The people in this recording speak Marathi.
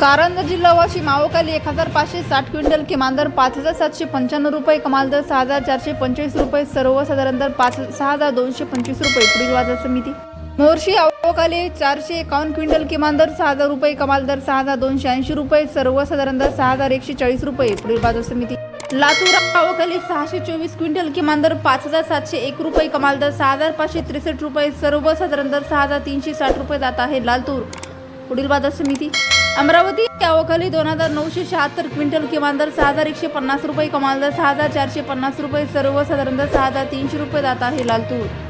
कारंजा जिल्हा वाशी मावोखाली एक हजार पाचशे साठ क्विंटल किमान दर पाच हजार सातशे पंच्याण्णव रुपये कमाल दर सहा हजार चारशे पंचवीस रुपये सर्वसाधारण दर पाच सहा हजार दोनशे पंचवीस रुपये पुढील बाजार समिती. मोर्शी अवकाली चारशे एकावन्न क्विंटल किमान दर सहा हजार रुपये कमाल दर सहा हजार दोनशे ऐंशी रुपये सर्वसाधारण दर सहा हजार एकशे चाळीस रुपये पुढील बाजार समिती. लातूर आवकाली सहाशे चोवीस क्विंटल किमान दर पाच हजार सातशे एक रुपये कमाल दर सहा हजार पाचशे त्रेसष्ट रुपये सर्वसाधारण दर सहा हजार तीनशे साठ रुपये जात आहे लालतूर पुढील बाजार समिती. अमरावती यावखाली दोन हजार नऊशे शहात्तर क्विंटल किमान दर सहा हजार एकशे पन्नास रुपये कमाल दर सहा हजार चारशे पन्नास रुपये सर्वसाधारण दर सहा हजार तीनशे रुपये दाता हे लाल लालतूर